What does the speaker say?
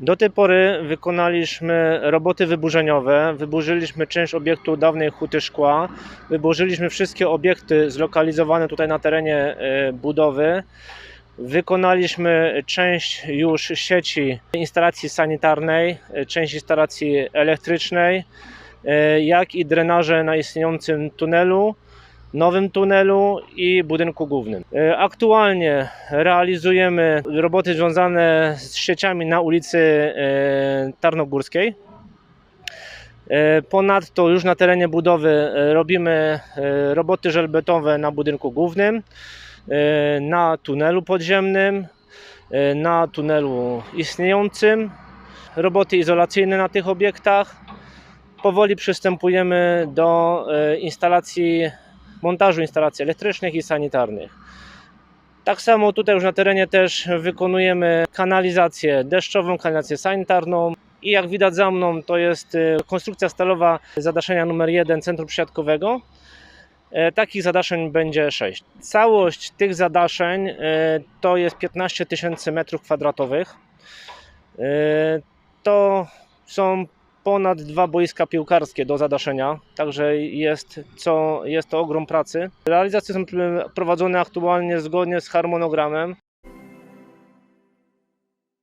Do tej pory wykonaliśmy roboty wyburzeniowe, wyburzyliśmy część obiektu dawnej huty szkła, wyburzyliśmy wszystkie obiekty zlokalizowane tutaj na terenie e, budowy. Wykonaliśmy część już sieci instalacji sanitarnej, e, część instalacji elektrycznej, e, jak i drenaże na istniejącym tunelu, nowym tunelu i budynku głównym. E, Aktualnie realizujemy roboty związane z sieciami na ulicy e, Tarnogórskiej. E, Ponadto już na terenie budowy robimy roboty żelbetowe na budynku głównym, na tunelu podziemnym, na tunelu istniejącym, roboty izolacyjne na tych obiektach. Powoli przystępujemy do instalacji, montażu instalacji elektrycznych i sanitarnych. Tak samo tutaj już na terenie też wykonujemy kanalizację deszczową, kanalizację sanitarną. I jak widać za mną, to jest e, konstrukcja stalowa zadaszenia numer 1 centrum przysiadkowego. E, Takich zadaszeń będzie 6. Całość tych zadaszeń e, to jest 15 tysięcy metrów kwadratowych. E, To są ponad dwa boiska piłkarskie do zadaszenia, także jest, co, jest to ogrom pracy. Realizacje są prowadzone aktualnie zgodnie z harmonogramem.